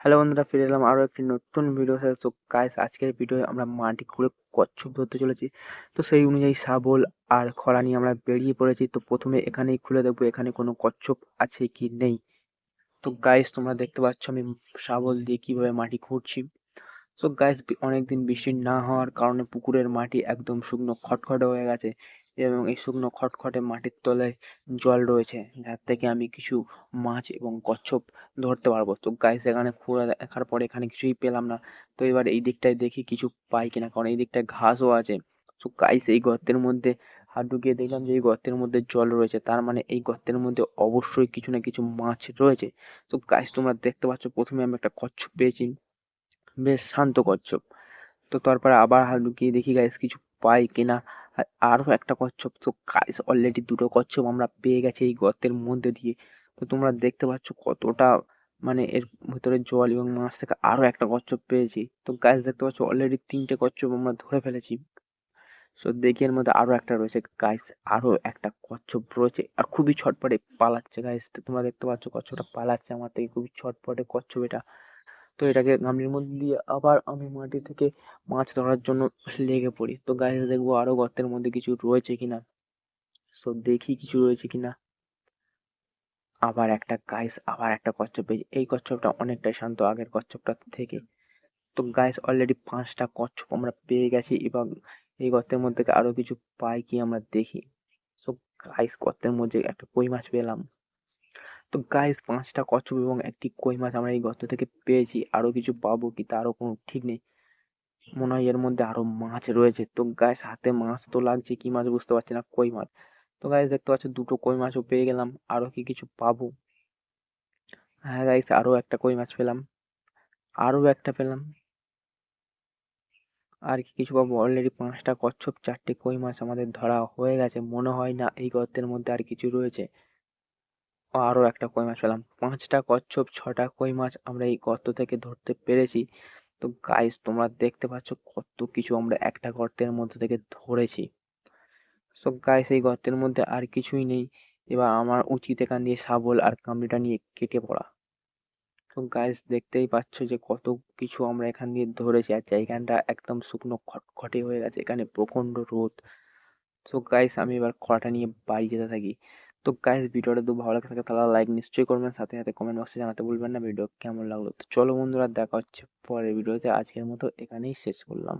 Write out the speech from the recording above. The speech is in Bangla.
হ্যালো বন্ধুরা, ফিরে এলাম আরও একটি নতুন ভিডিও সাথে তো গাইস আজকের ভিডিওয় আমরা মাটি খুঁড়ে কচ্ছপ ধরতে চলেছি। তো সেই অনুযায়ী শাবল আর খরা নিয়ে আমরা বেরিয়ে পড়েছি। তো প্রথমে এখানেই খুলে দেখব এখানে কোনো কচ্ছপ আছে কি নেই। তো গাইস তোমরা দেখতে পাচ্ছ আমি শাবল দিয়ে কীভাবে মাটি খুঁড়ছি। তো গাইস অনেকদিন বৃষ্টি না হওয়ার কারণে পুকুরের মাটি একদম শুকনো খটখটে হয়ে গেছে এবং এই শুকনো খটখটে মাটির তলায় জল রয়েছে। যার থেকে আমি কিছু মাছ এবং কচ্ছপ ধরতে পারব। তো গাইস এখানে খুঁড়ে দেখার পরে এখানে কিছুই পেলাম না। তো এবার এই দিকটায় দেখি কিছু পাই কিনা, কারণ এই দিকটায় ঘাসও আছে। তো গাইস এই গর্তের মধ্যে হাত ঢুকিয়ে দেখলাম যে এই গর্তের মধ্যে জল রয়েছে। তার মানে এই গর্তের মধ্যে অবশ্যই কিছু না কিছু মাছ রয়েছে। তো গাইস তোমরা দেখতে পাচ্ছ, প্রথমে আমি একটা কচ্ছপ পেয়েছি। বেশ শান্ত কচ্ছপ। তো তারপরে আবার হাত ঢুকিয়ে দেখি গাইস কিছু পাই কিনা। আর আরও একটা কচ্ছপ। তো গাইস অলরেডি দুটো কচ্ছপ আমরা পেয়ে গেছি এই গর্তের মধ্যে দিয়ে। তো তোমরা দেখতে পাচ্ছ কতটা মানে এর ভিতরে জল এবং মাছ থেকে আরও একটা কচ্ছপ পেয়েছি। তো গাইস দেখতে পাচ্ছ অলরেডি তিনটে কচ্ছপ আমরা ধরে ফেলেছি। সো দেখি এর মধ্যে আরও একটা রয়েছে। গাইস আরও একটা কচ্ছপ রয়েছে আর খুবই ছটপটে পালাচ্ছে। গাইস তোমরা দেখতে পাচ্ছ কচ্ছপটা পালাচ্ছে। আমার থেকে খুবই ছটপটে কচ্ছপ এটা। তো এটাকে গামলির মধ্যে দিয়ে আবার আমি মাটি থেকে মাছ ধরার জন্য লেগে পড়ি। তো গাইস দেখব আরও গর্তের মধ্যে কিছু রয়েছে কিনা। সো দেখি কিছু রয়েছে কিনা। আবার একটা গাইস আবার একটা কচ্ছপ। পেয়েছি এই কচ্ছপটা অনেকটাই শান্ত আগের কচ্ছপটার থেকে। তো গাইস অলরেডি পাঁচটা কচ্ছপ আমরা পেয়ে গেছি এবং এই গর্তের মধ্যে আরও কিছু পাই কি আমরা দেখি। সো গাইস গর্তের মধ্যে একটা কই মাছ পেলাম। তো গাইস পাঁচটা কচ্ছপ এবং একটি কই মাছ আমরা এই গর্ত থেকে পেয়েছি। আরও কিছু পাবো কি তারও কোনো ঠিক নেই। মনে হয় এর মধ্যে আরও মাছ রয়েছে। তো গাইস হাতে মাছ তো লাগছে, কি মাছ বুঝতে পারছি না, কই মাছ। তো গাইস দেখতে পাচ্ছ দুটো কই মাছও পেয়ে গেলাম আরও কি কিছু পাবো। হ্যাঁ গাইস আরও একটা কই মাছ পেলাম আরও একটা পেলাম। আর কি কিছু পাবো? অলরেডি পাঁচটা কচ্ছপ, চারটে কই মাছ আমাদের ধরা হয়ে গেছে। মনে হয় না এই গর্তের মধ্যে আর কিছু রয়েছে। আরও একটা কই মাছ পেলাম। পাঁচটা কচ্ছপ, ছটা কই মাছ আমরা এই গর্ত থেকে ধরতে পেরেছি। তো গাইস তোমরা দেখতে পাচ্ছ কত কিছু আমরা একটা গর্তের মধ্যে থেকে ধরেছি। সো গাইস এই গর্তের মধ্যে আর কিছুই নেই। এবার আমার উচিত এখান দিয়ে শাবল আর কামড়িটা নিয়ে কেটে পড়া। তো গাইস দেখতেই পাচ্ছ যে কত কিছু আমরা এখান দিয়ে ধরেছি আর জায়গাটা একদম শুকনো খটখটে হয়ে গেছে। এখানে প্রচণ্ড রোদ। তো গাইস আমি এবার খড়াটা নিয়ে বাড়ি যেতে থাকি। তো গাইস ভিডিওটা তো ভালো লাগে থাকে তাহলে লাইক নিশ্চয়ই করবেন, সাথে সাথে কমেন্ট বক্সে জানাতে ভুলবেন না ভিডিও কেমন লাগল? তো চলো বন্ধুরা, দেখা হচ্ছে পরের ভিডিওতে, আজকের মতো এখানেই শেষ করলাম।